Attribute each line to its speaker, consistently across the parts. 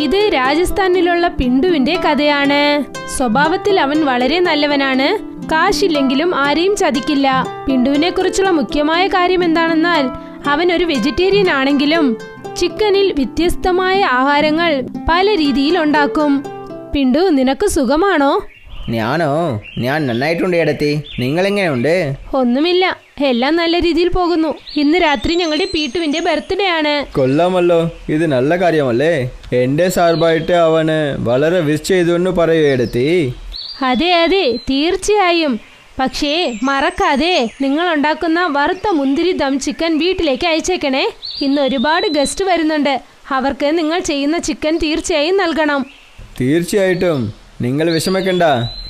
Speaker 1: ഇത് രാജസ്ഥാനിലുള്ള പിണ്ടുവിന്റെ കഥയാണ്. സ്വഭാവത്തിൽ അവൻ വളരെ നല്ലവനാണ്. കാശില്ലെങ്കിലും ആരെയും ചതിക്കില്ല. പിണ്ടുവിനെ കുറിച്ചുള്ള മുഖ്യമായ കാര്യം എന്താണെന്നാൽ അവൻ ഒരു വെജിറ്റേറിയൻ ആണെങ്കിലും ചിക്കനിൽ വ്യത്യസ്തമായ ആഹാരങ്ങൾ പല രീതിയിൽ ഉണ്ടാക്കും. പിണ്ടു നിനക്ക് സുഖമാണോ?
Speaker 2: ഞാനോ? ഞാൻ നന്നായിട്ടുണ്ട് ഇടത്തി നിങ്ങളെങ്ങനെയുണ്ട്?
Speaker 1: ഒന്നുമില്ല. എല്ലാം നല്ല രീതിയിൽ പോകുന്നു. ഇന്ന് രാത്രി ഞങ്ങളുടെ പീട്ടുവിന്റെ ബർത്ത്ഡേ ആണ്.
Speaker 3: കൊള്ളാമല്ലോ. ഇത് നല്ല കാര്യമല്ലേ? എന്റെ സാർബായിട്ട് അവന് വളരെ വിസ് ചെയ്തു എന്ന് പറയുകയെടുത്തി
Speaker 1: അതെ അതെ. തീർച്ചയായും. പക്ഷേ മറക്കാതെ നിങ്ങൾ ഉണ്ടാക്കുന്ന വറുത്ത മുന്തിരി ദം ചിക്കൻ വീട്ടിലേക്ക് അയച്ചേക്കണേ. ഇന്ന് ഒരുപാട് ഗസ്റ്റ് വരുന്നുണ്ട്. അവർക്ക് നിങ്ങൾ ചെയ്യുന്ന ചിക്കൻ തീർച്ചയായും നൽകണം.
Speaker 3: തീർച്ചയായിട്ടും. നിങ്ങൾ വിഷമിക്കണ്ട.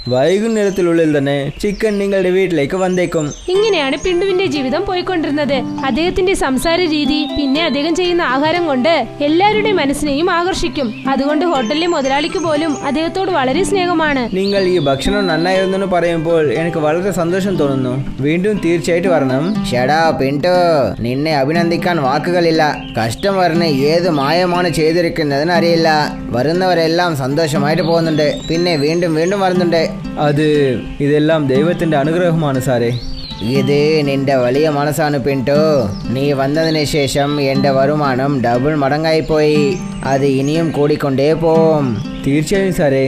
Speaker 3: വൈകുന്നേരത്തിനുള്ളിൽ തന്നെ ചിക്കൻ നിങ്ങളുടെ വീട്ടിലേക്ക് വന്നേക്കും.
Speaker 1: ഇങ്ങനെയാണ് പിണ്ടുവിന്റെ ജീവിതം പോയിക്കൊണ്ടിരുന്നത്. അദ്ദേഹത്തിന്റെ സംസാര രീതി പിന്നെ അദ്ദേഹം ചെയ്യുന്ന ആഹാരം കൊണ്ട് എല്ലാവരുടെയും മനസ്സിനെയും ആകർഷിക്കും. അതുകൊണ്ട് ഹോട്ടലിലെ മുതലാളിക്ക് പോലും അദ്ദേഹത്തോട് വളരെ സ്നേഹമാണ്.
Speaker 2: നിങ്ങൾ ഈ ഭക്ഷണം നന്നായിരുന്നെന്ന് പറയുമ്പോൾ എനിക്ക് വളരെ സന്തോഷം തോന്നുന്നു. വീണ്ടും തീർച്ചയായിട്ടും വരണം. ഷെടാ പിന്റു നിന്നെ അഭിനന്ദിക്കാൻ വാക്കുകളില്ല. കസ്റ്റമറിന് ഏത് മായമാണ് ചെയ്തിരിക്കുന്നതെന്ന് അറിയില്ല. വരുന്നവരെല്ലാം സന്തോഷമായിട്ട് പോകുന്നുണ്ട്. പിന്നെ വീണ്ടും വീണ്ടും വരുന്നുണ്ട്.
Speaker 3: അത് ഇതെല്ലാം ദൈവത്തിന്റെ അനുഗ്രഹമാണ് സാറേ
Speaker 2: ഇത് നിന്റെ വലിയ മനസ്സാണ് പിന്റു നീ വന്നതിന് ശേഷം എന്റെ വരുമാനം ഡബിൾ മടങ്ങായി പോയി അത് ഇനിയും കൂടിക്കൊണ്ടേ പോവും
Speaker 3: തീർച്ചയായും സാറേ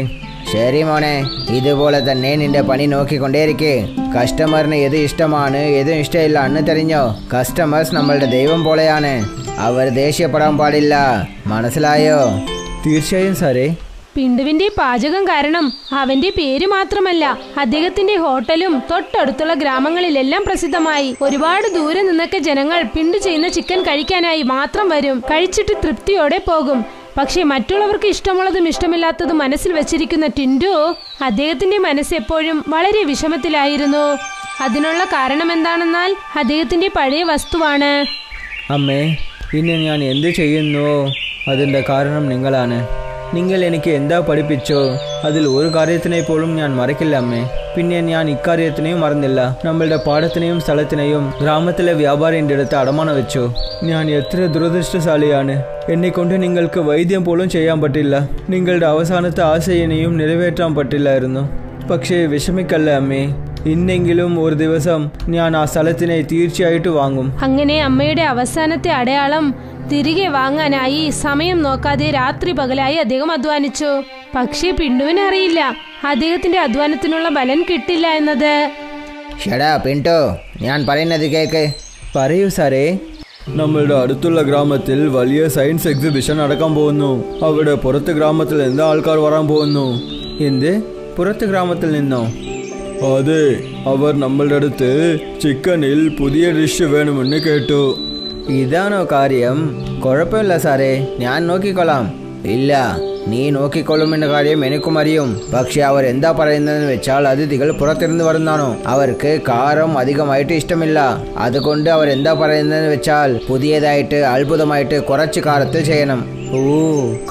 Speaker 2: ശരി മോനെ ഇതുപോലെ തന്നെ നിന്റെ പണി നോക്കിക്കൊണ്ടേയിരിക്കെ കസ്റ്റമറിന് ഏത് ഇഷ്ടമാണ് ഏതും ഇഷ്ടമില്ല എന്ന് തെരിഞ്ഞോ കസ്റ്റമേഴ്സ് നമ്മളുടെ ദൈവം പോലെയാണ് അവർ ദേഷ്യപ്പെടാൻ പാടില്ല മനസ്സിലായോ
Speaker 3: തീർച്ചയായും സാറേ
Speaker 1: പിണ്ടുവിന്റെ പാചകം കാരണം അവന്റെ പേര് മാത്രമല്ല അദ്ദേഹത്തിന്റെ ഹോട്ടലും തൊട്ടടുത്തുള്ള ഗ്രാമങ്ങളിലെല്ലാം പ്രസിദ്ധമായി. ഒരുപാട് ദൂരെ നിന്നൊക്കെ ജനങ്ങൾ പിണ്ടു ചെയ്യുന്ന ചിക്കൻ കഴിക്കാനായി മാത്രം വരും. കഴിച്ചിട്ട് തൃപ്തിയോടെ പോകും. പക്ഷേ മറ്റുള്ളവർക്ക് ഇഷ്ടമുള്ളതും ഇഷ്ടമില്ലാത്തതും മനസ്സിൽ വെച്ചിരിക്കുന്ന ടിൻഡു അദ്ദേഹത്തിന്റെ മനസ്സ് എപ്പോഴും വളരെ വിഷമത്തിലായിരുന്നു. അതിനുള്ള കാരണം എന്താണെന്നാൽ അദ്ദേഹത്തിന്റെ പഴയ വസ്തുവാണ്.
Speaker 3: അമ്മേ പിന്നെ ഞാൻ എന്ത് ചെയ്യുന്നു? അതിന്റെ കാരണം നിങ്ങളാണ്. നിങ്ങൾ എനിക്ക് എന്താ പഠിപ്പിച്ചോ? അതിൽ ഒരു കാര്യത്തിനെ പോലും ഞാൻ മറക്കില്ല അമ്മേ. പിന്നെ ഞാൻ ഇക്കാര്യത്തിനെയും മറന്നില്ല. നമ്മളുടെ പാടത്തിനെയും സ്ഥലത്തിനെയും ഗ്രാമത്തിലെ വ്യാപാരിന്റെ അടുത്ത് അടമാനം വെച്ചു? ഞാൻ എത്ര ദുരദൃഷ്ടശാലിയാണ്. എന്നെ കൊണ്ട് നിങ്ങൾക്ക് വൈദ്യം പോലും ചെയ്യാൻ പറ്റില്ല. നിങ്ങളുടെ അവസാനത്തെ ആശയനെയും നിറവേറ്റാൻ പറ്റില്ലായിരുന്നു. പക്ഷേ വിഷമിക്കല്ല അമ്മേ. ഇന്നെങ്കിലും ഒരു ദിവസം ഞാൻ ആ സ്ഥലത്തിനെ തീർച്ചയായിട്ടും വാങ്ങും.
Speaker 1: അങ്ങനെ അമ്മയുടെ അവസാനത്തെ അടയാളം തിരികെ വാങ്ങാനായി സമയം നോക്കാതെ രാത്രി പകലായി അദ്ദേഹം അധ്വാനിച്ചു. പക്ഷേ പിണ്ടുവിന് അറിയില്ല. അദ്ദേഹത്തിന്റെ അധ്വാനത്തിനുള്ള ബലൻ കിട്ടില്ല എന്നത്.
Speaker 2: ഷടാ പിണ്ടോ. ഞാൻ പറയുന്നത് കേക്ക്.
Speaker 3: പറയൂ സാറേ. നമ്മളുടെ അടുത്തുള്ള ഗ്രാമത്തിൽ വലിയ സയൻസ് എക്സിബിഷൻ നടക്കാൻ പോകുന്നു. അവിടെ പുറത്ത് ഗ്രാമത്തിൽ എന്താ ആൾക്കാർ വരാൻ പോകുന്നു? എന്ത്? പുറത്ത് ഗ്രാമത്തിൽ നിന്നോ? അതെ അവർ നമ്മളുടെ അടുത്ത് ചിക്കനിൽ പുതിയ ഡിഷ് വേണമെന്ന് കേട്ടു.
Speaker 2: ഇതാണോ കാര്യം? കുഴപ്പമില്ല സാറേ. ഞാൻ നോക്കിക്കൊള്ളാം. ഇല്ല നീ നോക്കിക്കൊള്ളുമെന്ന കാര്യം എനിക്കും അറിയും. പക്ഷെ അവർ എന്താ പറയുന്നതെന്ന് വെച്ചാൽ അതിഥികൾ പുറത്തിരുന്ന് വരുന്നതാണോ? അവർക്ക് കാരം അധികമായിട്ട് ഇഷ്ടമില്ല. അതുകൊണ്ട് അവർ എന്താ പറയുന്നതെന്ന് വെച്ചാൽ പുതിയതായിട്ട് അത്ഭുതമായിട്ട് കുറച്ച് കാലത്ത് ചെയ്യണം.
Speaker 3: ഓ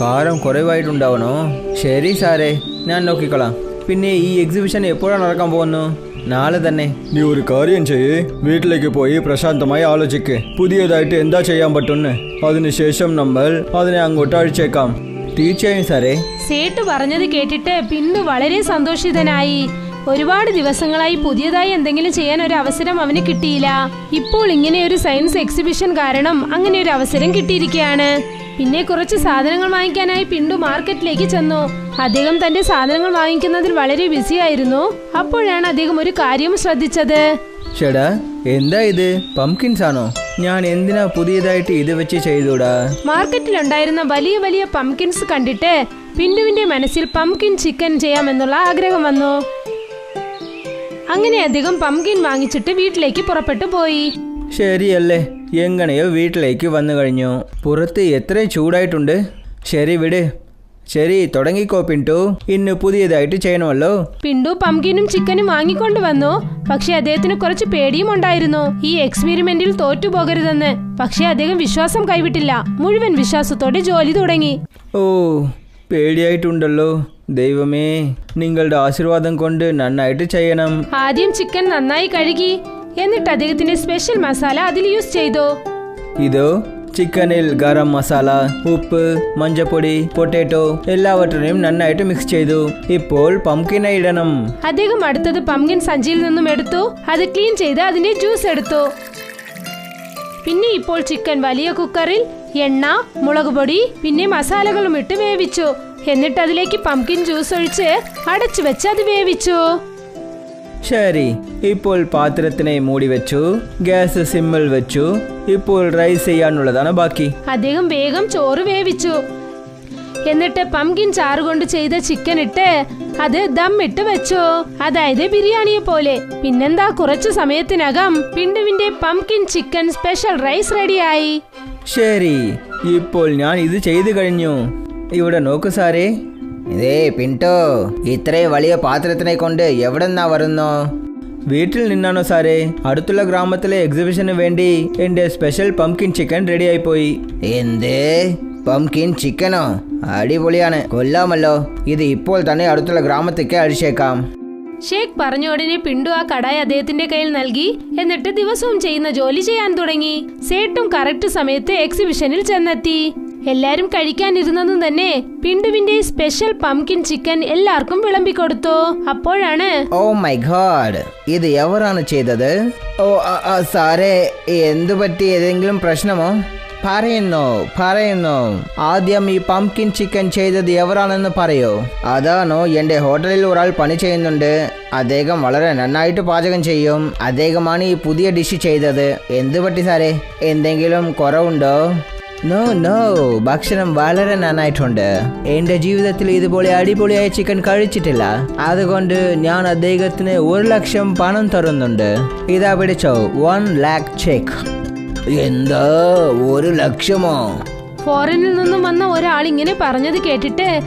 Speaker 3: കാരം കുറവായിട്ടുണ്ടാവണോ? ശരി സാറേ ഞാൻ നോക്കിക്കൊള്ളാം. പിന്നെ ഈ എക്സിബിഷൻ എപ്പോഴാണ് നടക്കാൻ പോകുന്നു നാളെ തന്നെ. നീ ഒരു കാര്യം ചെയ്യ്. വീട്ടിലേക്ക് പോയി പ്രശാന്തമായി ആലോചിക്ക്. പുതിയതായിട്ട് എന്താ ചെയ്യാൻ പറ്റുമെന്ന് അതിനുശേഷം നമ്മൾ അതിനെ അങ്ങോട്ട് അഴിച്ചേക്കാം. തീർച്ചയായും സാറേ.
Speaker 1: സേട്ട് പറഞ്ഞത് കേട്ടിട്ട് പിന്നെ വളരെ സന്തോഷിതനായി. ഒരുപാട് ദിവസങ്ങളായി പുതിയതായി എന്തെങ്കിലും ചെയ്യാൻ ഒരു അവസരം അവന് കിട്ടിയില്ല. ഇപ്പോൾ ഇങ്ങനെ ഒരു സയൻസ് എക്സിബിഷൻ കാരണം അങ്ങനെ ഒരു അവസരം കിട്ടിയിരിക്കുകയാണ്. പിന്നെ കുറച്ച് സാധനങ്ങൾ വാങ്ങിക്കാനായി പിണ്ടു മാർക്കറ്റിലേക്ക് ചെന്നു. അദ്ദേഹം തന്റെ സാധനങ്ങൾ വാങ്ങിക്കുന്നതിൽ വളരെ ബിസി ആയിരുന്നു. അപ്പോഴാണ് അദ്ദേഹം ഒരു കാര്യം ശ്രദ്ധിച്ചത്.
Speaker 3: ചേടാ എന്താ ഇത്? പംകിൻസ് ആണോ? ഞാൻ എന്തിനാ പുതിയതായിട്ട് ഇത് വെച്ച് ചെയ്തൂടാ?
Speaker 1: മാർക്കറ്റിലുണ്ടായിരുന്ന വലിയ വലിയ പംകിൻസ് കണ്ടിട്ട് പിണ്ടുവിന്റെ മനസ്സിൽ പംകിൻ ചിക്കൻ ചെയ്യാമെന്നുള്ള ആഗ്രഹം വന്നു. അങ്ങനെ അദ്ദേഹം പംകിൻ വാങ്ങിച്ചിട്ട് വീട്ടിലേക്ക് പുറപ്പെട്ടു പോയി.
Speaker 3: ശരിയല്ലേ? എങ്ങനെയോ വീട്ടിലേക്ക് വന്നു കഴിഞ്ഞു? പുറത്ത് എത്ര ചൂടായിട്ടുണ്ട്. ശരി വിട്. ശരി തുടങ്ങിക്കോ പിന്റു ഇന്ന് പുതിയതായിട്ട് ചെയ്യണമല്ലോ.
Speaker 1: പിണ്ടു പംകിനും ചിക്കനും വാങ്ങിക്കൊണ്ട് വന്നു. പക്ഷെ അദ്ദേഹത്തിന് കുറച്ച് പേടിയും ഉണ്ടായിരുന്നു. ഈ എക്സ്പെരിമെന്റിൽ തോറ്റുപോകരുതെന്ന് പക്ഷെ അദ്ദേഹം വിശ്വാസം കൈവിട്ടില്ല. മുഴുവൻ വിശ്വാസത്തോടെ ജോലി തുടങ്ങി.
Speaker 3: ഓ പേടിയായിട്ടുണ്ടല്ലോ. ദൈവമേ നിങ്ങളുടെ ആശീർവാദം കൊണ്ട് നന്നായിട്ട് ചെയ്യണം.
Speaker 1: ആദ്യം ചിക്കൻ നന്നായി കഴുകി എന്നിട്ട് അദ്ദേഹത്തിന്റെ സ്പെഷ്യൽ മസാല അതിൽ യൂസ് ചെയ്തു.
Speaker 3: ഇതോ ചിക്കനിൽ ഗരം മസാല ഉപ്പ് മഞ്ഞപ്പൊടി പൊട്ടാറ്റോ എല്ലാവറ്റിനെയും നന്നായിട്ട് മിക്സ് ചെയ്തു. ഇപ്പോൾ പംകിനെ ഇടണം.
Speaker 1: അദ്ദേഹം അടുത്തത് പംകിൻ സഞ്ചിയിൽ നിന്നും എടുത്തു. അത് ക്ലീൻ ചെയ്ത് അതിന്റെ ജ്യൂസ് എടുത്തു. പിന്നെ ഇപ്പോൾ ചിക്കൻ വലിയ കുക്കറിൽ എണ്ണ മുളക് പൊടി പിന്നെ മസാലകളും ഇട്ട് വേവിച്ചു. എന്നിട്ട് അതിലേക്ക് പംകിൻ ജ്യൂസ് ഒഴിച്ച് അടച്ചു വെച്ച് അത് വേവിച്ചു.
Speaker 3: ശരി ഇപ്പോൾ പാത്രത്തിനെ മൂടി വെച്ചു ഗ്യാസ് സിമ്മിൽ വെച്ചു ഇപ്പോൾ റൈസ് ചെയ്യാനുള്ളതാണ് ബാക്കി.
Speaker 1: അദ്ദേഹം വേഗം ചോറ് വേവിച്ചു. എന്നിട്ട് പംകിൻ ചാറ് കൊണ്ട് ചെയ്ത ചിക്കൻ ഇട്ട് അത് ദം ഇട്ട് വെച്ചു. അതായത് ബിരിയാണിയെ പോലെ. പിന്നെന്താ കുറച്ചു സമയത്തിനകം പിണ്ടുവിന്റെ പംകിൻ ചിക്കൻ സ്പെഷ്യൽ റൈസ് റെഡിയായി
Speaker 3: ശരി ഇപ്പോൾ ഞാൻ ഇത് ചെയ്തു കഴിഞ്ഞു. ഇവിടെ നോക്കു സാറേ.
Speaker 2: ഇതേ പിന്റോ ഇത്രയും വലിയ പാത്രത്തിനെ കൊണ്ട് എവിടെന്നാ വരുന്നു?
Speaker 3: വീട്ടിൽ നിന്നാണോ സാറേ? അടുത്തുള്ള ഗ്രാമത്തിലെ എക്സിബിഷന് വേണ്ടി എന്റെ സ്പെഷ്യൽ പംകിൻ ചിക്കൻ റെഡിയായിപ്പോയി
Speaker 2: എന്തേ? പംകിൻ ചിക്കനോ അടിപൊളിയാണ്. കൊല്ലാമല്ലോ. ഇത് ഇപ്പോൾ തന്നെ അടുത്തുള്ള ഗ്രാമത്തേക്ക് അഴിച്ചേക്കാം.
Speaker 1: ഷേഖ് പറഞ്ഞ ഉടനെ പിണ്ടു ആ കടായി അദ്ദേഹത്തിന്റെ കയ്യിൽ നൽകി. എന്നിട്ട് ദിവസവും ചെയ്യുന്ന ജോലി ചെയ്യാൻ തുടങ്ങി. സേട്ടും കറക്റ്റ് സമയത്ത് എക്സിബിഷനിൽ ചെന്നെത്തി. എല്ലാരും കഴിക്കാനിരുന്നതും തന്നെ പിണ്ടുവിന്റെ സ്പെഷ്യൽ പംകിൻ ചിക്കൻ എല്ലാവർക്കും വിളമ്പി വിളമ്പിക്കൊടുത്തു. അപ്പോഴാണ്
Speaker 2: ഓ മൈ ഗോഡ് ഇത് എവറാണ് ചെയ്തത്? ഓ സാറേ എന്തു പറ്റി? ഏതെങ്കിലും പ്രശ്നമോ? പറയുന്നു പറയുന്നു. ആദ്യം ഈ പംകിൻ ചിക്കൻ ചെയ്തത് എവറാണെന്ന് പറയൂ? അതാണോ എന്റെ ഹോട്ടലിൽ ഒരാൾ പണി ചെയ്യുന്നുണ്ട്. അദ്ദേഹം വളരെ നന്നായിട്ട് പാചകം ചെയ്യും. അദ്ദേഹമാണ് ഈ പുതിയ ഡിഷ് ചെയ്തത്. എന്തു പറ്റി സാറേ? എന്തെങ്കിലും കുറവുണ്ടോ? നോ നോ ഭക്ഷണം വളരെ നന്നായിട്ടുണ്ട്. എന്റെ ജീവിതത്തിൽ ഇതുപോലെ അടിപൊളിയായ ചിക്കൻ കഴിച്ചിട്ടില്ല. അതുകൊണ്ട് ഞാൻ അദ്ദേഹത്തിന് ഒരു ലക്ഷം പണം തരുന്നുണ്ട്. ഇതാ പിടിച്ചോ. വൺ ലാക്ക് ചെക്ക് എന്താ? ഒരു ലക്ഷമോ?
Speaker 1: ഫോറിനിൽ നിന്നും വന്ന ഒരാൾ ഇങ്ങനെ പറഞ്ഞത് കേട്ടിട്ട്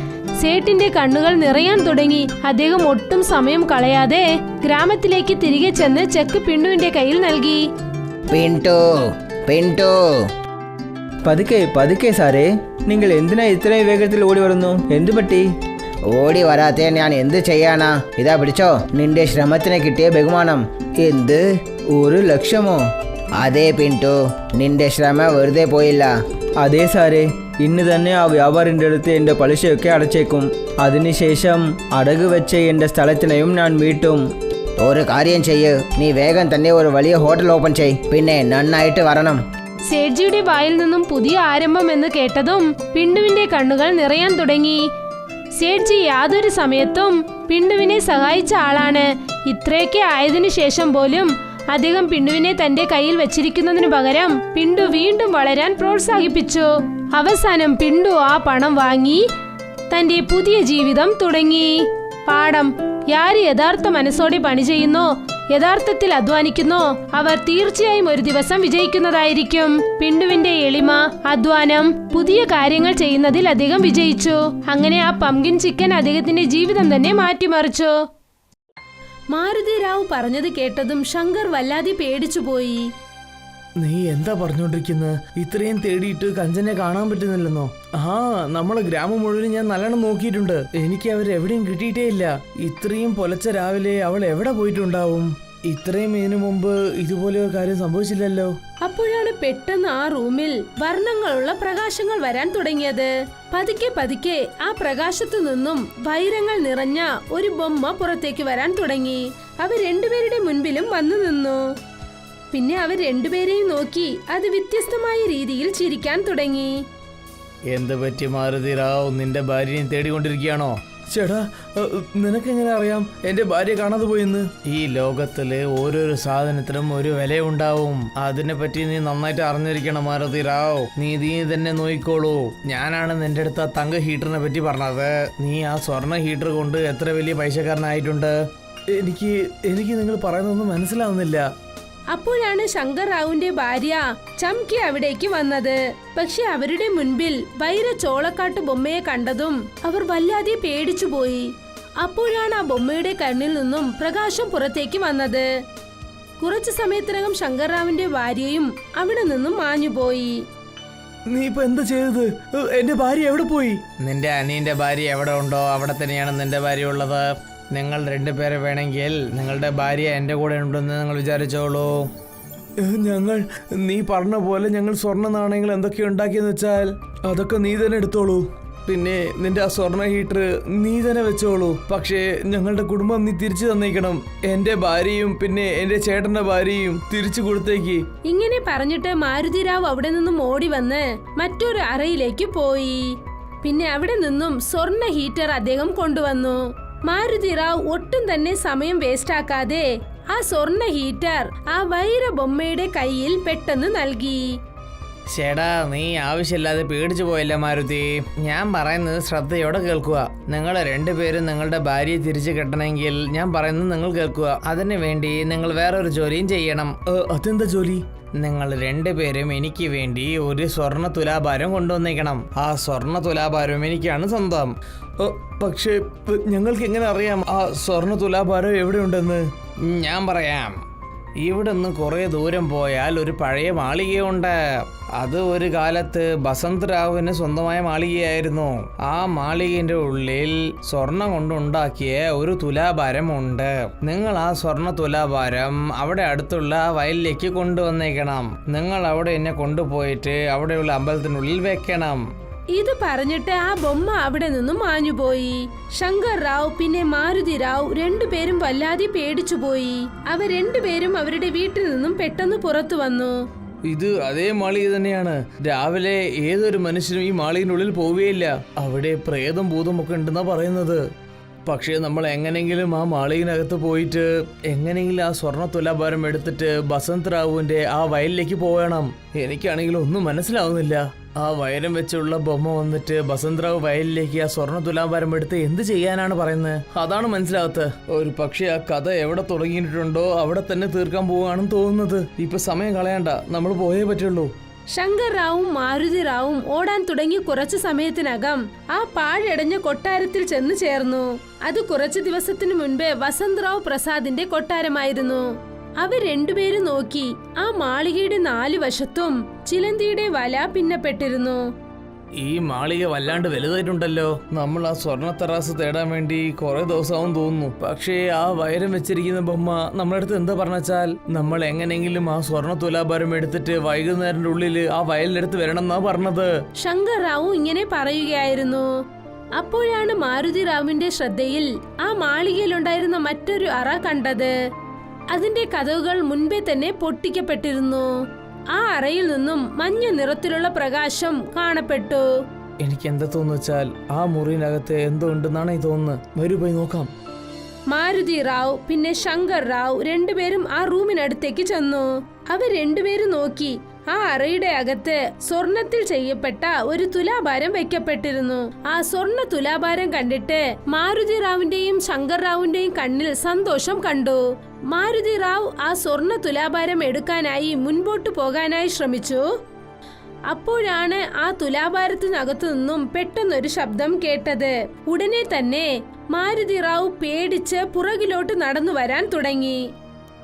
Speaker 1: സേട്ടിന്റെ കണ്ണുകൾ നിറയാൻ തുടങ്ങി. അദ്ദേഹം ഒട്ടും സമയം കളയാതെ ഗ്രാമത്തിലേക്ക് തിരികെ ചെന്ന് ചെക്ക് പിണ്ടുവിന്റെ കയ്യിൽ നൽകി.
Speaker 2: പിണ്ടു പിന്റു
Speaker 3: പതുക്കെ പതുക്കെ സാറേ. നിങ്ങൾ എന്തിനാ ഇത്രയും വേഗത്തിൽ ഓടി വരുന്നു? എന്തു പറ്റി?
Speaker 2: ഓടി വരാത്ത ഞാൻ എന്ത് ചെയ്യാനാ? ഇതാ പിടിച്ചോ. നിന്റെ ശ്രമത്തിന് കിട്ടിയ ബഹുമാനം. എന്ത്? ഒരു ലക്ഷമോ? അതെ പിന്റു നിന്റെ ശ്രമം വെറുതെ പോയില്ല.
Speaker 3: അതെ സാറേ ഇന്ന് തന്നെ ആ വ്യാപാരിന്റെ അടുത്ത് എന്റെ പലിശയൊക്കെ അടച്ചേക്കും. അതിനുശേഷം അടക് വെച്ച എന്റെ സ്ഥലത്തിനെയും ഞാൻ വീട്ടും.
Speaker 2: ഒരു കാര്യം ചെയ്യ്. നീ വേഗം തന്നെ ഒരു വലിയ ഹോട്ടൽ ഓപ്പൺ ചെയ് പിന്നെ നന്നായിട്ട് വരണം.
Speaker 1: സേഠ്ജിയുടെ വായിൽ നിന്നും പുതിയ ആരംഭം എന്ന് കേട്ടതും പിണ്ടുവിന്റെ കണ്ണുകൾ നിറയാൻ തുടങ്ങി. സേഡ്ജി യാതൊരു സമയത്തും പിണ്ടുവിനെ സഹായിച്ച ആളാണ്. ഇത്രയൊക്കെ ആയതിനു ശേഷം പോലും അദ്ദേഹം പിണ്ടുവിനെ തന്റെ കയ്യിൽ വെച്ചിരിക്കുന്നതിനു പകരം പിണ്ടു വീണ്ടും വളരാൻ പ്രോത്സാഹിപ്പിച്ചു. അവസാനം പിണ്ടു ആ പണം വാങ്ങി തന്റെ പുതിയ ജീവിതം തുടങ്ങി. പാഠം യാര് യഥാർത്ഥ മനസ്സോടെ പണി ചെയ്യുന്നോ? യഥാർത്ഥത്തിൽ അധ്വാനിക്കുന്നോ? അവർ തീർച്ചയായും ഒരു ദിവസം വിജയിക്കുന്നതായിരിക്കും. പിണ്ടുവിന്റെ എളിമ അധ്വാനം പുതിയ കാര്യങ്ങൾ ചെയ്യുന്നതിൽ അദ്ദേഹം വിജയിച്ചു. അങ്ങനെ ആ പംകിൻ ചിക്കൻ അദ്ദേഹത്തിന്റെ ജീവിതം തന്നെ മാറ്റിമറിച്ചു. മാരുതി റാവു പറഞ്ഞത് കേട്ടതും ശങ്കർ വല്ലാതെ പേടിച്ചുപോയി.
Speaker 4: നീ എന്താ പറഞ്ഞോണ്ടിരിക്കുന്നത് ഇത്രയും തേടിയിട്ട് കഞ്ചനെ കാണാൻ പറ്റുന്നില്ലെന്നോ? ആ നമ്മളെ ഗ്രാമം മുഴുവൻ ഞാൻ നല്ലോണം നോക്കിയിട്ടുണ്ട്. എനിക്ക് അവരെവിടെയും കിട്ടിയിട്ടേ ഇല്ല ഇത്രയും പൊലച്ച രാവിലെ അവൾ എവിടെ പോയിട്ടുണ്ടാവും? ഇത്രയും ഇതിനു മുമ്പ് ഇതുപോലെ ഒരു കാര്യം സംഭവിച്ചില്ലല്ലോ?
Speaker 1: അപ്പോഴാണ് പെട്ടെന്ന് ആ റൂമിൽ വർണങ്ങളുള്ള പ്രകാശങ്ങൾ വരാൻ തുടങ്ങിയത്. പതുക്കെ പതുക്കെ ആ പ്രകാശത്തു നിന്നും വൈരങ്ങൾ നിറഞ്ഞ ഒരു ബൊമ്മ പുറത്തേക്ക് വരാൻ തുടങ്ങി. അവർ രണ്ടുപേരുടെ മുൻപിലും വന്നു നിന്നു. പിന്നെ അവർ രണ്ടുപേരെയും നോക്കി അത് വ്യത്യസ്തമായ രീതിയിൽ ചിരിക്കാൻ തുടങ്ങി.
Speaker 4: എന്ത് പറ്റി മാരുതി? റാവു നിന്റെ ഭാര്യയെ തേടിക്കൊണ്ടിരിക്കുകയാണോ? ചേട്ടാ നിനക്കെങ്ങനെ അറിയാം? എന്റെ ഭാര്യ കാണാതെ പോയെന്ന്. ഈ ലോകത്തിൽ ഓരോരോ സാധനത്തിനും ഒരു വിലയുണ്ടാവും. അതിനെ പറ്റി നീ നന്നായിട്ട് അറിഞ്ഞിരിക്കണം മാരുതി റാവു. നീ നീ തന്നെ നോയിക്കോളൂ. ഞാനാണ് നിന്റെ അടുത്ത് ആ തങ്ക ഹീറ്ററിനെ പറ്റി പറഞ്ഞത്. നീ ആ സ്വർണ ഹീറ്റർ കൊണ്ട് എത്ര വലിയ പൈസക്കാരനായിട്ടുണ്ട്? എനിക്ക് എനിക്ക് നിങ്ങൾ പറയുന്നതൊന്നും മനസ്സിലാവുന്നില്ല.
Speaker 1: അപ്പോഴാണ് ശങ്കർ റാവുവിന്റെ ഭാര്യ ചംകി അവിടേക്ക് വന്നത്. പക്ഷെ അവരുടെ മുൻപിൽ വൈര ചോളക്കാട്ട് ബൊമ്മയെ കണ്ടതും അവർ വല്ലാതെ പേടിച്ചുപോയി അപ്പോഴാണ് ആ ബൊമ്മയുടെ കണ്ണിൽ നിന്നും പ്രകാശം പുറത്തേക്ക് വന്നത്. കുറച്ചു സമയത്തിനകം ശങ്കർ റാവുവിന്റെ ഭാര്യയും അവിടെ നിന്നും മാഞ്ഞുപോയി
Speaker 4: നീ ഇപ്പൊ എന്താ ചെയ്തത്? എന്റെ ഭാര്യ എവിടെ പോയി? നിന്റെ അനിയന്റെ ഭാര്യ എവിടെ ഉണ്ടോ? അവിടെ തന്നെയാണ് നിന്റെ ഭാര്യ ഉള്ളത്. നിങ്ങൾ രണ്ടുപേരെ വേണമെങ്കിൽ നിങ്ങളുടെ ഭാര്യ എന്റെ കൂടെ ഉണ്ടെന്ന് നിങ്ങൾ വിചാരിച്ചോളൂ. ഞങ്ങൾ നീ പറഞ്ഞ പോലെ ഞങ്ങൾ സ്വർണ നാണയങ്ങൾ എന്തൊക്കെ ഉണ്ടാക്കിയെന്ന് വെച്ചാൽ അതൊക്കെ നീ തന്നെ എടുത്തോളൂ. പിന്നെ നിന്റെ ആ സ്വർണ ഹീറ്റർ നീ തന്നെ വെച്ചോളൂ. പക്ഷേ ഞങ്ങളുടെ കുടുംബം നീ തിരിച്ചു തന്നേക്കണം. എന്റെ ഭാര്യയും പിന്നെ എന്റെ ചേട്ടന്റെ ഭാര്യയും തിരിച്ചു കൊടുത്തേക്ക്.
Speaker 1: ഇങ്ങനെ പറഞ്ഞിട്ട് മാരുതിരാവ് അവിടെ നിന്നും ഓടി വന്ന് മറ്റൊരു അറയിലേക്ക് പോയി. പിന്നെ അവിടെ നിന്നും സ്വർണ ഹീറ്റർ അദ്ദേഹം കൊണ്ടുവന്നു. മാരുതിറാവ് ഒട്ടും തന്നെ സമയം വേസ്റ്റാക്കാതെ ആ സ്വർണ ഹീറ്റർ ആ വൈര ബൊമ്മയുടെ കയ്യിൽ പെട്ടെന്ന് നൽകി.
Speaker 4: ചേടാ നീ ആവശ്യമില്ലാതെ പേടിച്ചു പോയല്ല മാരുതി? ഞാൻ പറയുന്നത് ശ്രദ്ധയോടെ കേൾക്കുക. നിങ്ങൾ രണ്ടുപേരും നിങ്ങളുടെ ഭാര്യയെ തിരിച്ചു കെട്ടണമെങ്കിൽ ഞാൻ പറയുന്നത് നിങ്ങൾ കേൾക്കുക. അതിനു വേണ്ടി നിങ്ങൾ വേറൊരു ജോലിയും ചെയ്യണം. അതെന്താ ജോലി? നിങ്ങൾ രണ്ടുപേരും എനിക്ക് വേണ്ടി ഒരു സ്വർണ തുലാഭാരം കൊണ്ടുവന്നേക്കണം. ആ സ്വർണ തുലാഭാരം എനിക്കാണ് സ്വന്തം. പക്ഷേ ഞങ്ങൾക്ക് എങ്ങനെ അറിയാം? ആ സ്വർണ തുലാഭാരം എവിടെയുണ്ടെന്ന്? ഞാൻ പറയാം. ഇവിടെ നിന്ന് കുറേ ദൂരം പോയാൽ ഒരു പഴയ മാളികയുണ്ട്. അത് ഒരു കാലത്ത് ബസന്ത് റാവുവിന് സ്വന്തമായ മാളികയായിരുന്നു. ആ മാളികയുടെ ഉള്ളിൽ സ്വർണം കൊണ്ടുണ്ടാക്കിയ ഒരു തുലാഭാരം ഉണ്ട് നിങ്ങൾ ആ സ്വർണ തുലാഭാരം അവിടെ അടുത്തുള്ള വയലിലേക്ക് കൊണ്ടുവന്നേക്കണം. നിങ്ങൾ അവിടെ എന്നെ കൊണ്ടുപോയിട്ട് അവിടെയുള്ള അമ്പലത്തിനുള്ളിൽ വെക്കണം.
Speaker 1: ഇത് പറഞ്ഞിട്ട് ആ ബൊമ്മ അവിടെ നിന്നും മാഞ്ഞുപോയി ശങ്കർ റാവു പിന്നെ മാരുതി റാവു രണ്ടുപേരും വല്ലാതെ പേടിച്ചുപോയി അവർ രണ്ടുപേരും അവരുടെ വീട്ടിൽ നിന്നും പെട്ടെന്ന് പുറത്തു വന്നു.
Speaker 4: ഇത് അതേ മാളിക തന്നെയാണ്. രാവിലെ ഏതൊരു മനുഷ്യനും ഈ മാളികനുള്ളിൽ പോവുകയില്ല അവിടെ പ്രേതം ഭൂതം ഒക്കെ ഉണ്ടെന്നാ പറയുന്നത്. പക്ഷേ നമ്മൾ എങ്ങനെങ്കിലും ആ മാളികനകത്ത് പോയിട്ട് എങ്ങനെയെങ്കിലും ആ സ്വർണ തുലാഭാരം എടുത്തിട്ട് ബസന്ത് റാവുവിന്റെ ആ വയലിലേക്ക് പോകണം എനിക്കാണെങ്കിൽ ഒന്നും മനസ്സിലാവുന്നില്ല. ആ വയരം വെച്ചുള്ള ബൊമ്മ വന്നിട്ട് ബസന്ത് റാവു വയലിലേക്ക് ആ സ്വർണ തുലാഭാരം എടുത്ത് എന്ത് ചെയ്യാനാണ് പറയുന്നത്? അതാണ് മനസ്സിലാകാത്തത്. ഒരു പക്ഷേ ആ കഥ എവിടെ തുടങ്ങിയിട്ടുണ്ടോ അവിടെ തന്നെ തീർക്കാൻ പോവുകയാണെന്ന് തോന്നുന്നത്. ഇപ്പൊ സമയം കളയണ്ട. നമ്മൾ പോയേ പറ്റുള്ളൂ.
Speaker 1: ശങ്കർ റാവും മാരുതി റാവും ഓടാൻ തുടങ്ങി കുറച്ചു സമയത്തിനകം ആ പാഴടഞ്ഞ കൊട്ടാരത്തിൽ ചെന്ന് ചേർന്നു. അത് കുറച്ചു ദിവസത്തിനു മുൻപ് വസന്തറാവ് പ്രസാദിന്റെ കൊട്ടാരമായിരുന്നു. അവർ രണ്ടുപേരും നോക്കി ആ മാളികയുടെ നാലു വശത്തും ചിലന്തിയുടെ വല പിന്നപ്പെട്ടിരുന്നു.
Speaker 4: ഈ മാളിക വല്ലാണ്ട് വലുതായിട്ടുണ്ടല്ലോ. നമ്മൾ ആ സ്വർണ തറാസ് തേടാൻ വേണ്ടി കുറെ ദിവസവും തോന്നുന്നു. പക്ഷേ ആ വയരം വെച്ചിരിക്കുന്ന ബൊമ്മ നമ്മളടുത്ത് എന്താ പറഞ്ഞാൽ നമ്മൾ എങ്ങനെയെങ്കിലും ആ സ്വർണ തുലാഭാരം എടുത്തിട്ട് വൈകുന്നേരന്റെ ഉള്ളിൽ ആ വയലിനടുത്ത് വരണം എന്നാ പറഞ്ഞത്.
Speaker 1: ശങ്കർ റാവു ഇങ്ങനെ പറയുകയായിരുന്നു. അപ്പോഴാണ് മാരുതി റാവുവിന്റെ ശ്രദ്ധയിൽ ആ മാളികയിലുണ്ടായിരുന്ന മറ്റൊരു അറ കണ്ടത്. അതിന്റെ കഥകൾ മുൻപേ തന്നെ പൊട്ടിക്കപ്പെട്ടിരുന്നു. ആ അറയിൽ നിന്നും മഞ്ഞ നിറത്തിലുള്ള പ്രകാശം കാണപ്പെട്ടു.
Speaker 4: എനിക്ക് എന്താ തോന്നുവച്ചാൽ വെച്ചാൽ ആ മുറിനകത്ത് എന്തോ ഉണ്ടെന്നാണ് ഈ തോന്നുന്നത്. വരൂ പോയി നോക്കാം.
Speaker 1: മാരുതി റാവ് പിന്നെ ശങ്കർ റാവ് രണ്ടുപേരും ആ റൂമിനടുത്തേക്ക് ചെന്നു. അവർ രണ്ടുപേരും നോക്കി ആ അറയുടെ അകത്ത് സ്വർണത്തിൽ ചെയ്യപ്പെട്ട ഒരു തുലാഭാരം വെക്കപ്പെട്ടിരുന്നു. ആ സ്വർണ തുലാഭാരം കണ്ടിട്ട് മാരുതി റാവുവിന്റെയും ശങ്കർ റാവുവിന്റെയും കണ്ണിൽ സന്തോഷം കണ്ടു. മാരുതി റാവ് ആ സ്വർണ തുലാഭാരം എടുക്കാനായി മുൻപോട്ട് പോകാനായി ശ്രമിച്ചു. അപ്പോഴാണ് ആ തുലാഭാരത്തിനകത്തു നിന്നും പെട്ടെന്നൊരു ശബ്ദം കേട്ടത്. ഉടനെ തന്നെ മാരുതി റാവു പേടിച്ച് പുറകിലോട്ട് നടന്നു വരാൻ തുടങ്ങി.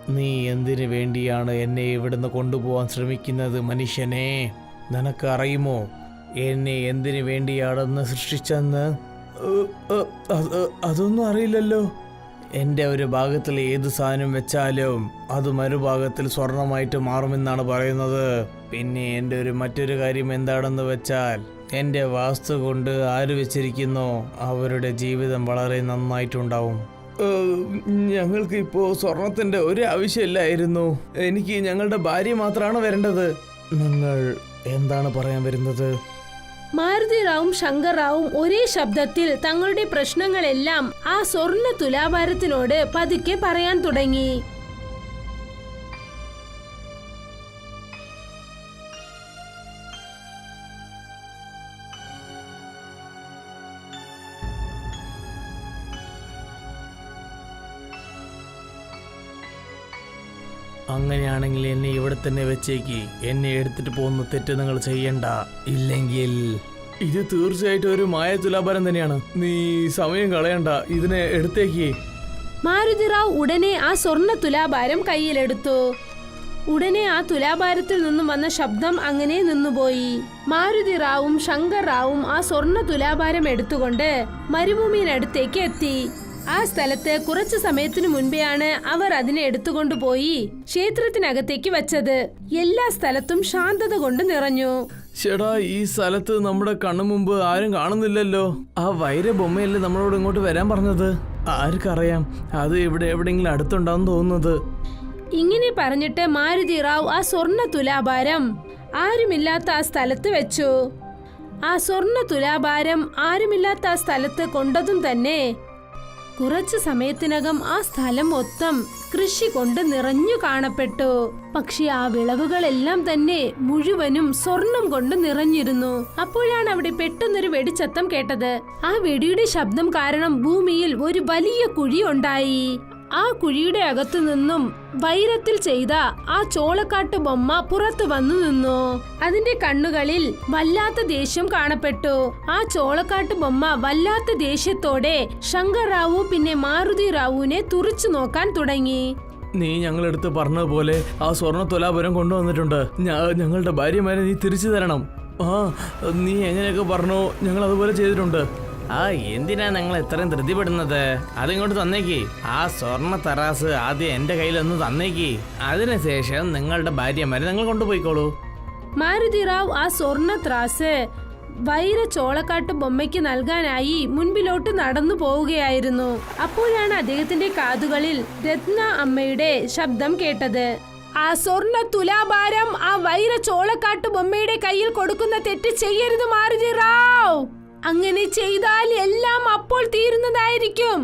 Speaker 4: നീ എന്തിനു വേണ്ടിയാണ് എന്നെ ഇവിടുന്ന് കൊണ്ടുപോകാൻ ശ്രമിക്കുന്നത് മനുഷ്യനെ? നിനക്ക് അറിയുമോ എന്നെ എന്തിനു വേണ്ടിയാണെന്ന് സൃഷ്ടിച്ചെന്ന് അതൊന്നും അറിയില്ലല്ലോ. എന്റെ ഒരു ഭാഗത്തിൽ ഏത് സാധനം വെച്ചാലും അത് മറുഭാഗത്തിൽ സ്വർണമായിട്ട് മാറുമെന്നാണ് പറയുന്നത്. പിന്നെ എന്റെ ഒരു മറ്റൊരു കാര്യം എന്താണെന്ന് വെച്ചാൽ എന്റെ വാസ്തു കൊണ്ട് ആര് വെച്ചിരിക്കുന്നു അവരുടെ ജീവിതം വളരെ നന്നായിട്ടുണ്ടാവും. ഞങ്ങൾക്ക് ഇപ്പോൾ സ്വർണത്തിന്റെ ഒരു ആവശ്യമില്ലായിരുന്നു. എനിക്ക് ഞങ്ങളുടെ ഭാര്യ മാത്രമാണ് വരേണ്ടത്. നിങ്ങൾ എന്താണ് പറയാൻ വരുന്നത്?
Speaker 1: മാരുതി റാവും ശങ്കർ റാവും ഒരേ ശബ്ദത്തിൽ തങ്ങളുടെ പ്രശ്നങ്ങളെല്ലാം ആ സ്വർണ തുലാഭാരത്തിനോട് പതുക്കെ പറയാൻ തുടങ്ങി.
Speaker 4: അങ്ങനെയാണെങ്കിൽ എന്നെ ഇവിടെ തന്നെ വെച്ചേക്ക്. എന്നെ എടുത്തിട്ട് പോകുന്ന തെറ്റ് നിങ്ങൾ ചെയ്യണ്ട. ഇല്ലെങ്കിൽ ഇത് തീർച്ചയായിട്ടും ഒരു മായ തുലാഭാരം തന്നെയാണ്. നീ സമയം കളയണ്ട. ഇതിനെ എടുത്തേക്ക്.
Speaker 1: മാരുതി റാവ് ഉടനെ ആ സ്വർണ തുലാഭാരം കയ്യിലെടുത്തു. ഉടനെ ആ തുലാഭാരത്തിൽ നിന്നും വന്ന ശബ്ദം അങ്ങനെ നിന്നുപോയി. മാരുതി റാവും ശങ്കർ റാവും ആ സ്വർണ തുലാഭാരം എടുത്തുകൊണ്ട് മരുഭൂമിയിനടുത്തേക്ക് എത്തി. ആ സ്ഥലത്ത് കുറച്ചു സമയത്തിനു മുൻപെയാണ് അവർ അതിനെ എടുത്തുകൊണ്ടുപോയി ക്ഷേത്രത്തിനകത്തേക്ക് വെച്ചത്. എല്ലാ സ്ഥലത്തും ശാന്തത കൊണ്ട് നിറഞ്ഞു.
Speaker 4: ചേടാ ഈ സ്ഥലത്ത് നമ്മുടെ കണ്ണു മുമ്പ് ആരും കാണുന്നില്ലല്ലോ. ആ വൈര ബൊമ്മയല്ലേ നമ്മളോട് ഇങ്ങോട്ട് വരാൻ പറഞ്ഞത്? ആർക്കറിയാം അത് ഇവിടെ എവിടെയെങ്കിലും അടുത്തുണ്ടാവും തോന്നുന്നത്.
Speaker 1: ഇങ്ങനെ പറഞ്ഞിട്ട് മാരുതി റാവ് ആ സ്വർണ തുലാഭാരം ആരുമില്ലാത്ത ആ സ്ഥലത്ത് വെച്ചു. ആ സ്വർണ തുലാഭാരം ആരുമില്ലാത്ത ആ സ്ഥലത്ത് കൊണ്ടതും തന്നെ കുറച്ചു സമയത്തിനകം ആ സ്ഥലം മൊത്തം കൃഷി കൊണ്ട് നിറഞ്ഞു കാണപ്പെട്ടു. പക്ഷെ ആ വിളവുകളെല്ലാം തന്നെ മുഴുവനും സ്വർണം കൊണ്ട് നിറഞ്ഞിരുന്നു. അപ്പോഴാണ് അവിടെ പെട്ടെന്നൊരു വെടിച്ചത്തം കേട്ടത്. ആ വെടിയുടെ ശബ്ദം കാരണം ഭൂമിയിൽ ഒരു വലിയ കുഴി ഉണ്ടായി. ആ കുഴിയുടെ അകത്തു നിന്നും വൈരത്തിൽ ചെയ്ത ആ ചോളക്കാട്ട് ബൊമ്മ പുറത്തു വന്നു നിന്നു. അതിന്റെ കണ്ണുകളിൽ വല്ലാത്ത ദേഷ്യം കാണപ്പെട്ടു. ആ ചോളക്കാട്ട് ബൊമ്മ വല്ലാത്ത ദേഷ്യത്തോടെ ശങ്കർറാവു പിന്നെ മാരുതി റാവുവിനെ തുറിച്ചു നോക്കാൻ തുടങ്ങി.
Speaker 4: നീ ഞങ്ങളെടുത്ത് പറഞ്ഞതുപോലെ ആ സ്വർണ തുലാപുരം കൊണ്ടുവന്നിട്ടുണ്ട് ഞങ്ങളുടെ ഭാര്യമാരെ നീ തിരിച്ചു തരണം. ആ നീ എങ്ങനെയൊക്കെ പറഞ്ഞോ ഞങ്ങൾ അതുപോലെ ചെയ്തിട്ടുണ്ട്. ആ എന്തിനാ നിങ്ങൾ ഇത്രയും ധൃതിപ്പെടുന്നത്? അതിങ്ങോട്ട് തന്നേക്ക്. ആ സ്വർണ തറാസ് ആദ്യം എന്റെ കയ്യിലൊന്ന് തന്നേക്ക്. അതിനുശേഷം നിങ്ങളുടെ ഭാര്യമാരെ നിങ്ങൾ കൊണ്ടുപോയിക്കോളൂ.
Speaker 1: മാരുതി റാവ് ആ സ്വർണ ത്രാസ് വൈര ചോളക്കാട്ട് ബൊമ്മയ്ക്ക് നൽകാനായി മുൻപിലോട്ട് നടന്നു പോവുകയായിരുന്നു. അപ്പോഴാണ് അദ്ദേഹത്തിന്റെ കാതുകളിൽ രത്ന അമ്മയുടെ ശബ്ദം കേട്ടത്. ആ സ്വർണ തുലാഭാരം ആ വൈര ചോളക്കാട്ട് ബൊമ്മയുടെ കയ്യിൽ കൊടുക്കുന്ന തെറ്റ് ചെയ്യരുത് മാരുതി റാവ്! അങ്ങനെ ചെയ്താൽ എല്ലാം അപ്പോൾ തീരുന്നതായിരിക്കും.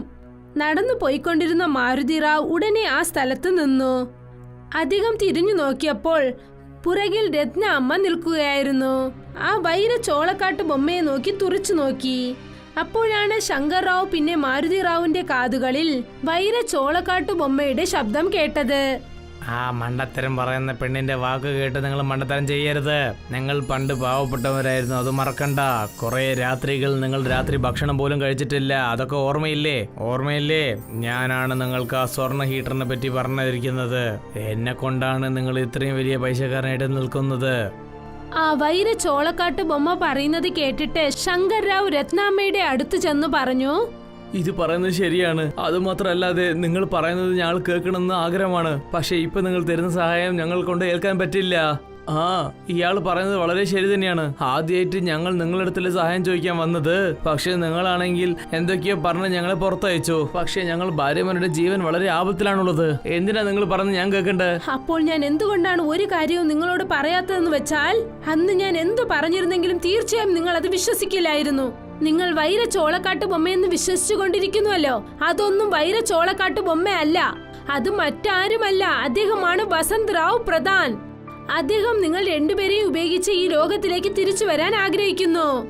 Speaker 1: നടന്നു പോയിക്കൊണ്ടിരുന്ന മാരുതി റാവ് ഉടനെ ആ സ്ഥലത്ത് നിന്നു. അധികം തിരിഞ്ഞു നോക്കിയപ്പോൾ പുറകിൽ രത്ന അമ്മ നിൽക്കുകയായിരുന്നു. ആ വൈര ചോളക്കാട്ട് ബൊമ്മയെ നോക്കി തുറച്ചു നോക്കി. അപ്പോഴാണ് ശങ്കർ റാവു പിന്നെ മാരുതി റാവുവിന്റെ കാതുകളിൽ വൈര ചോളക്കാട്ട് ബൊമ്മയുടെ ശബ്ദം കേട്ടത്.
Speaker 4: ആ മണ്ടത്തരം പറയുന്ന പെണ്ണിന്റെ വാക്ക് കേട്ട് നിങ്ങൾ മണ്ടത്തരം ചെയ്യരുത്. നിങ്ങൾ പണ്ട് പാവപ്പെട്ടവരായിരുന്നു അത് മറക്കണ്ട. കുറെ രാത്രികൾ നിങ്ങൾ രാത്രി ഭക്ഷണം പോലും കഴിച്ചിട്ടില്ല. അതൊക്കെ ഓർമ്മയില്ലേ? ഓർമ്മയില്ലേ? ഞാനാണ് നിങ്ങൾക്ക് ആ സ്വർണ ഹീറ്ററിനെ പറ്റി പറഞ്ഞിരിക്കുന്നത്. എന്നെ കൊണ്ടാണ് നിങ്ങൾ ഇത്രയും വലിയ പൈസക്കാരനായിട്ട് നിൽക്കുന്നത്.
Speaker 1: ആ വൈര ചോളക്കാട്ട് ബൊമ്മ പറയുന്നത് കേട്ടിട്ട് ശങ്കർ റാവു രത്നാമ്മയുടെ അടുത്ത് ചെന്ന് പറഞ്ഞു
Speaker 4: ഇത് പറയുന്നത് ശരിയാണ്. അത് മാത്രമല്ലാതെ നിങ്ങൾ പറയുന്നത് ഞങ്ങൾ കേൾക്കണമെന്ന് ആഗ്രഹമാണ്. പക്ഷേ ഇപ്പൊ നിങ്ങൾ തരുന്ന സഹായം ഞങ്ങൾ കൊണ്ട് ഏൽക്കാൻ പറ്റില്ല. ആ ഇയാൾ പറയുന്നത് വളരെ ശരി തന്നെയാണ്. ആദ്യമായിട്ട് ഞങ്ങൾ നിങ്ങളുടെ അടുത്തുള്ള സഹായം ചോദിക്കാൻ വന്നത്. പക്ഷെ നിങ്ങളാണെങ്കിൽ എന്തൊക്കെയോ പറഞ്ഞ് ഞങ്ങളെ പുറത്തയച്ചു. പക്ഷെ ഞങ്ങൾ ഭാര്യമാരുടെ ജീവൻ വളരെ ആപത്തിലാണുള്ളത്. എന്തിനാ നിങ്ങൾ പറഞ്ഞ് ഞാൻ കേൾക്കണ്ടേ?
Speaker 1: അപ്പോൾ ഞാൻ എന്തുകൊണ്ടാണ് ഒരു കാര്യവും നിങ്ങളോട് പറയാത്തതെന്ന് വെച്ചാൽ അന്ന് ഞാൻ എന്തു പറഞ്ഞിരുന്നെങ്കിലും തീർച്ചയായും നിങ്ങൾ അത് വിശ്വസിക്കില്ലായിരുന്നു. നിങ്ങൾ വൈര ചോളക്കാട്ട് ബൊമ്മയെന്ന് വിശ്വസിച്ചു കൊണ്ടിരിക്കുന്നുവല്ലോ അതൊന്നും വൈര ചോളക്കാട്ട് ബൊമ്മയല്ല. അത് മറ്റാരുമല്ല. അദ്ദേഹമാണ് വസന്ത് റാവ് പ്രധാൻ. അദ്ദേഹം നിങ്ങൾ രണ്ടുപേരെയും ഉപയോഗിച്ച് ഈ ലോകത്തിലേക്ക് തിരിച്ചു വരാൻ ആഗ്രഹിക്കുന്നു.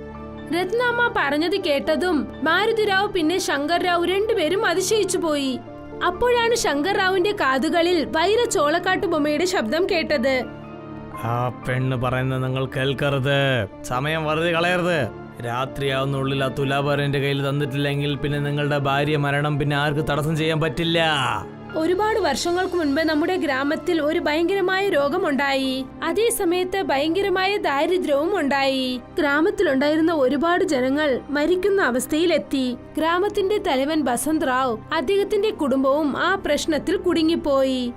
Speaker 1: രത്നാമ്മ പറഞ്ഞത് കേട്ടതും മാരുതിരാവ് പിന്നെ ശങ്കർ റാവു രണ്ടുപേരും അതിശയിച്ചു പോയി. അപ്പോഴാണ് ശങ്കർ റാവുവിന്റെ കാതുകളിൽ വൈര ചോളക്കാട്ട് ബൊമ്മയുടെ ശബ്ദം കേട്ടത്.
Speaker 4: ആ പെണ്ണ് പറയുന്നത് നിങ്ങൾ കേൾക്കരുത്. സമയം വെറുതെ കളയരുത്. രാത്രിയാവുന്നുള്ളിൽ ആ തുലാഭാരം എന്റെ കയ്യിൽ തന്നിട്ടില്ലെങ്കിൽ പിന്നെ നിങ്ങളുടെ ഭാര്യ മരണം പിന്നെ ആർക്ക് തടസ്സം ചെയ്യാൻ പറ്റില്ല?
Speaker 1: ഒരുപാട് വർഷങ്ങൾക്ക് മുൻപ് നമ്മുടെ ഗ്രാമത്തിൽ ഒരു ഭയങ്കരമായ രോഗമുണ്ടായി. അതേ സമയത്ത് ഭയങ്കരമായ ദാരിദ്ര്യവും ഉണ്ടായി. ഗ്രാമത്തിലുണ്ടായിരുന്ന ഒരുപാട് ജനങ്ങൾ മരിക്കുന്ന അവസ്ഥയിലെത്തി. ഗ്രാമത്തിന്റെ തലവൻ ബസന്ത് റാവ് അദ്ദേഹത്തിന്റെ കുടുംബവും ആ പ്രശ്നത്തിൽ കുടുങ്ങിപ്പോയി.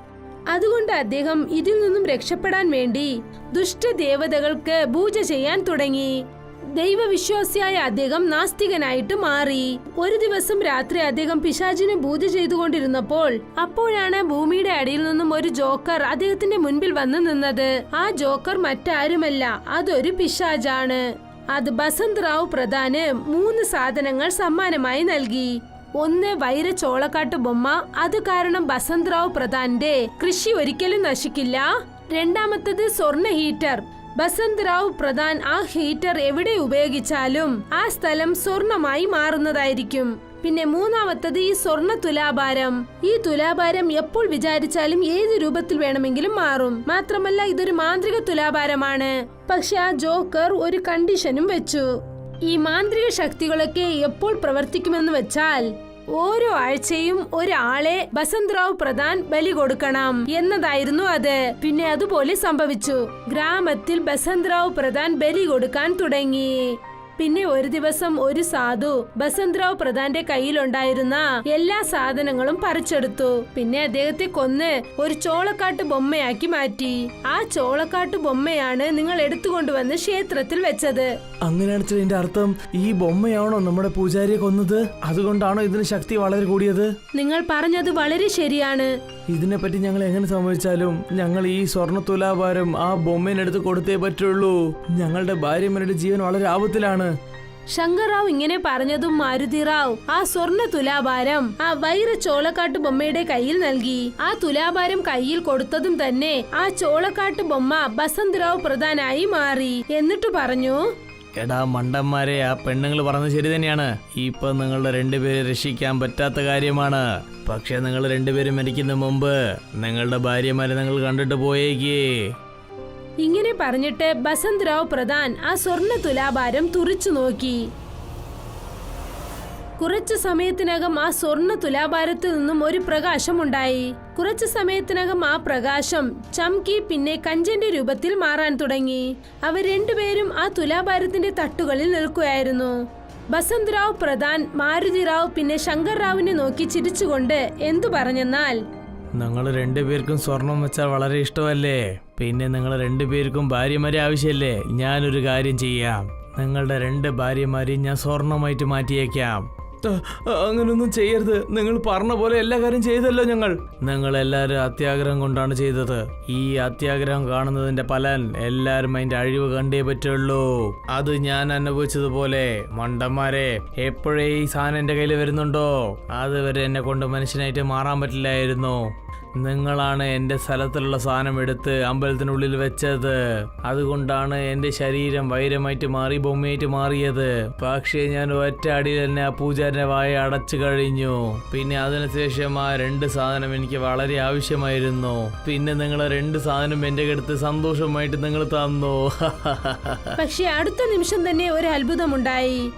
Speaker 1: അതുകൊണ്ട് അദ്ദേഹം ഇതിൽ നിന്നും രക്ഷപ്പെടാൻ വേണ്ടി ദുഷ്ടദേവതകൾക്ക് പൂജ ചെയ്യാൻ തുടങ്ങി. ദൈവവിശ്വാസിയായ അദ്ദേഹം നാസ്തികനായിട്ട് മാറി. ഒരു ദിവസം രാത്രി അദ്ദേഹം പിശാചിനെ പൂജ ചെയ്തുകൊണ്ടിരുന്നപ്പോൾ അപ്പോഴാണ് ഭൂമിയുടെ അടിയിൽ നിന്നും ഒരു ജോക്കർ അദ്ദേഹത്തിന്റെ മുൻപിൽ വന്നു നിന്നത്. ആ ജോക്കർ മറ്റാരുമല്ല അതൊരു പിശാജാണ് അത് ബസന്ത് റാവു പ്രധാന് മൂന്ന് സാധനങ്ങൾ സമ്മാനമായി നൽകി. ഒന്ന് വൈര ചോളക്കാട്ട് ബൊമ്മ അത് കാരണം ബസന്ത് റാവു പ്രധാന്റെ കൃഷി ഒരിക്കലും നശിക്കില്ല. രണ്ടാമത്തത് സ്വർണ ഹീറ്റർ ബസന്ത് റാവു പ്രധാൻ ആ ഹീറ്റർ എവിടെ ഉപയോഗിച്ചാലും ആ സ്ഥലം സ്വർണമായി മാറുന്നതായിരിക്കും. പിന്നെ മൂന്നാമത്തത് ഈ സ്വർണ തുലാഭാരം. ഈ തുലാഭാരം എപ്പോൾ വിചാരിച്ചാലും ഏത് രൂപത്തിൽ വേണമെങ്കിലും മാറും. മാത്രമല്ല ഇതൊരു മാന്ത്രിക തുലാഭാരമാണ്. പക്ഷെ ആ ജോക്കർ ഒരു കണ്ടീഷനും വെച്ചു. ഈ മാന്ത്രിക ശക്തികളൊക്കെ എപ്പോൾ പ്രവർത്തിക്കുമെന്ന് വെച്ചാൽ ഓരോ ആഴ്ചയും ഒരാളെ ബസന്തറാവ് പ്രധാൻ ബലി കൊടുക്കണം എന്നതായിരുന്നു അത്. പിന്നെ അതുപോലെ സംഭവിച്ചു. ഗ്രാമത്തിൽ ബസന്തറാവ് പ്രധാൻ ബലി കൊടുക്കാൻ തുടങ്ങി. പിന്നെ ഒരു ദിവസം ഒരു സാധു ബസന്തറാവ് പ്രധാന്റെ കയ്യിലുണ്ടായിരുന്ന എല്ലാ സാധനങ്ങളും പറിച്ചെടുത്തു. പിന്നെ അദ്ദേഹത്തെ കൊന്ന് ഒരു ചോളക്കാട്ട് ബൊമ്മയാക്കി മാറ്റി. ആ ചോളക്കാട്ട് ബൊമ്മയാണ് നിങ്ങൾ എടുത്തുകൊണ്ടുവന്ന് ക്ഷേത്രത്തിൽ വെച്ചത്.
Speaker 4: അങ്ങനെയാണെന്ന് ഇതിന്റെ അർത്ഥം ഈ ബൊമ്മയാണോ നമ്മുടെ പൂജാരിയെ കൊന്നത്? അതുകൊണ്ടാണോ ഇതിന് ശക്തി വളരെ കൂടിയത്?
Speaker 1: നിങ്ങൾ പറഞ്ഞത് വളരെ ശരിയാണ്.
Speaker 4: ഇതിനെപ്പറ്റി ഞങ്ങൾ എങ്ങനെ സംഭവിച്ചാലും ഞങ്ങൾ ഈ സ്വർണ തുലാഭാരം ആ ബൊമ്മേനെടുത്ത് കൊടുത്തേ പറ്റുള്ളൂ. ഞങ്ങളുടെ ഭാര്യമാരുടെ ജീവൻ വളരെ ആപത്തിലാണ്.
Speaker 1: ശങ്കറാവ് ഇങ്ങനെ പറഞ്ഞതും മാരുതിറാവ് ആ സ്വർണ തുലാഭാരം ആ വൈര ചോളക്കാട്ട് ബൊമ്മയുടെ കയ്യിൽ നൽകി. ആ തുലാഭാരം കയ്യിൽ കൊടുത്തതും തന്നെ ആ ചോളക്കാട്ട് ബൊമ്മ ബസന്തറാവ് പ്രധാനായി മാറി. എന്നിട്ട് പറഞ്ഞു
Speaker 4: എടാ മണ്ടന്മാരെ ആ പെണ്ണുങ്ങൾ പറഞ്ഞത് ശരി തന്നെയാണ്. ഇപ്പൊ നിങ്ങളുടെ രണ്ടുപേരെ രക്ഷിക്കാൻ പറ്റാത്ത കാര്യമാണ്. പക്ഷെ നിങ്ങൾ രണ്ടുപേരും മരിക്കുന്ന മുമ്പ് നിങ്ങളുടെ ഭാര്യമാരെ നിങ്ങൾ കണ്ടിട്ട് പോയേക്കേ.
Speaker 1: ഇങ്ങനെ പറഞ്ഞിട്ട് ബസന്തറാവ് പ്രധാൻ ആ സ്വർണ തുലാഭാരം തുറച്ചു നോക്കി. കുറച്ചു സമയത്തിനകം ആ സ്വർണ തുലാഭാരത്തിൽ നിന്നും ഒരു പ്രകാശം ഉണ്ടായി കുറച്ചു സമയത്തിനകം ആ പ്രകാശം ചംകി പിന്നെ കഞ്ചന്റെ രൂപത്തിൽ മാറാൻ തുടങ്ങി. അവർ രണ്ടുപേരും ആ തുലാഭാരത്തിന്റെ തട്ടുകളിൽ നിൽക്കുകയായിരുന്നു. ബസന്തറാവ് പ്രധാൻ മാരുതിറാവ് പിന്നെ ശങ്കർ നോക്കി ചിരിച്ചുകൊണ്ട് എന്തു പറഞ്ഞെന്നാൽ
Speaker 4: നിങ്ങൾ രണ്ടുപേർക്കും സ്വർണം വെച്ചാൽ വളരെ ഇഷ്ടമല്ലേ? പിന്നെ നിങ്ങൾ രണ്ടുപേർക്കും ഭാര്യമാരെ ആവശ്യമല്ലേ? ഞാനൊരു കാര്യം ചെയ്യാം. നിങ്ങളുടെ രണ്ട് ഭാര്യമാരെയും ഞാൻ സ്വർണമായിട്ട് മാറ്റിയേക്കാം. അങ്ങനൊന്നും ചെയ്യരുത്. നിങ്ങൾ പറഞ്ഞ പോലെ എല്ലാ കാര്യം ചെയ്തല്ലോ ഞങ്ങൾ. ഞങ്ങൾ എല്ലാവരും അത്യാഗ്രഹം കൊണ്ടാണ് ചെയ്തത്. ഈ അത്യാഗ്രഹം കാണുന്നതിന്റെ ഫലൻ എല്ലാരും അതിന്റെ അഴിവ് കണ്ടേ പറ്റുള്ളൂ. അത് ഞാൻ അനുഭവിച്ചതുപോലെ മണ്ടന്മാരെ എപ്പോഴേ ഈ സാധനം എന്റെ കയ്യിൽ വരുന്നുണ്ടോ? അതുവരെ എന്നെ കൊണ്ട് മനുഷ്യനായിട്ട് മാറാൻ പറ്റില്ലായിരുന്നു. നിങ്ങളാണ് എന്റെ സ്ഥലത്തുള്ള സാധനം എടുത്ത് അമ്പലത്തിനുള്ളിൽ വെച്ചത്. അതുകൊണ്ടാണ് എന്റെ ശരീരം വൈരമായിട്ട് മാറി ബൊമ്മയായിട്ട് മാറിയത്. പക്ഷേ ഞാൻ ഒറ്റ അടിയിൽ തന്നെ ആ പൂജാരന്റെ വായ അടച്ചു കഴിഞ്ഞു. പിന്നെ അതിനുശേഷം ആ രണ്ട് സാധനം എനിക്ക് വളരെ ആവശ്യമായിരുന്നു. പിന്നെ നിങ്ങൾ രണ്ട് സാധനം എന്റെ അടുത്ത് സന്തോഷമായിട്ട് നിങ്ങൾ തന്നു.
Speaker 1: പക്ഷെ അടുത്ത നിമിഷം തന്നെ ഒരു അത്ഭുതമുണ്ടായി.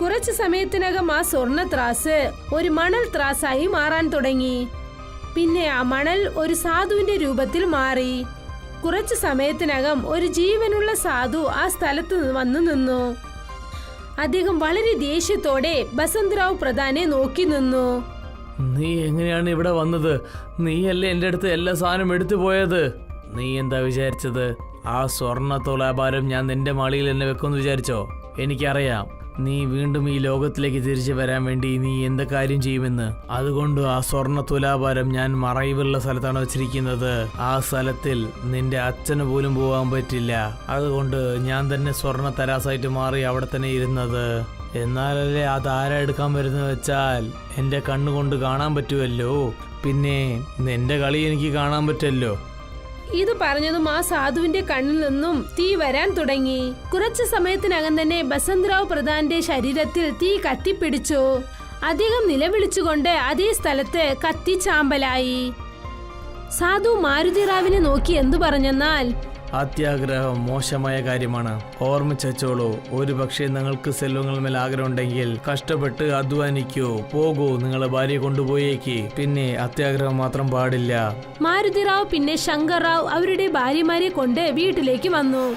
Speaker 1: കുറച്ചു സമയത്തിനകം ആ സ്വർണ ത്രാസ് ഒരു മണൽ ത്രാസായി മാറാൻ തുടങ്ങി. പിന്നെ ആ മണൽ ഒരു സാധുവിന്റെ രൂപത്തിൽ മാറി. കുറച്ചു സമയത്തിനകം ഒരു ജീവനുള്ള സാധു ആ സ്ഥലത്ത് വന്നു നിന്നു. അദ്ദേഹം വളരെ ദേഷ്യത്തോടെ ബസന്തറാവ് പ്രധാനെ നോക്കി നിന്നു.
Speaker 4: നീ എങ്ങനെയാണ് ഇവിടെ വന്നത്? നീയല്ലേ എന്റെ അടുത്ത് എല്ലാ സാധനം എടുത്തു പോയത്? നീ എന്താ വിചാരിച്ചത്? ആ സ്വർണ തുലാഭാരം ഞാൻ നിന്റെ മാളിയിൽ എന്നെ വെക്കുമെന്ന് വിചാരിച്ചോ? എനിക്കറിയാം. നീ വീണ്ടും ഈ ലോകത്തിലേക്ക് തിരിച്ചു വരാൻ വേണ്ടി നീ എന്ത് കാര്യം ചെയ്യുമെന്ന്? അതുകൊണ്ട് ആ സ്വർണ തുലാഭാരം ഞാൻ മറൈവുള്ള സ്ഥലത്താണ് വെച്ചിരിക്കുന്നത്. ആ സ്ഥലത്തിൽ നിന്റെ അച്ഛന് പോലും പോകാൻ പറ്റില്ല. അതുകൊണ്ട് ഞാൻ തന്നെ സ്വർണ തരാസായിട്ട് മാറി അവിടെ തന്നെ ഇരുന്നത്. എന്നാലല്ലേ അത് ആരാ എടുക്കാൻ വരുന്ന വെച്ചാൽ എന്റെ കണ്ണുകൊണ്ട് കാണാൻ പറ്റുമല്ലോ പിന്നെ നിന്റെ കളി എനിക്ക് കാണാൻ പറ്റുമല്ലോ
Speaker 1: ഇത് പറഞ്ഞതും ആ സാധുവിന്റെ കണ്ണിൽ നിന്നും തീ വരാൻ തുടങ്ങി. കുറച്ചു സമയത്തിനകം തന്നെ ബസന്തറാവ് പ്രധാന്റെ ശരീരത്തിൽ തീ കത്തിപ്പിടിച്ചു. അദ്ദേഹം നിലവിളിച്ചുകൊണ്ട് അതേ സ്ഥലത്ത് കത്തിച്ചാമ്പലായി. സാധു മാരുതിറാവിനെ നോക്കി എന്തു പറഞ്ഞെന്നാൽ
Speaker 4: അത്യാഗ്രഹം മോശമായ കാര്യമാണ്. ഓർമ്മിച്ചോളൂ ഒരു പക്ഷേ നിങ്ങൾക്ക് സെൽവങ്ങൾ മേൽ ആഗ്രഹം ഉണ്ടെങ്കിൽ കഷ്ടപ്പെട്ട് അധ്വാനിക്കൂ. പോകൂ നിങ്ങളെ ഭാര്യ കൊണ്ടുപോയേക്ക്. പിന്നെ അത്യാഗ്രഹം മാത്രം പാടില്ല.
Speaker 1: മാരുതിറാവ് പിന്നെ ശങ്കർറാവ് അവരുടെ ഭാര്യമാരെ കൊണ്ട് വീട്ടിലേക്ക് വന്നു.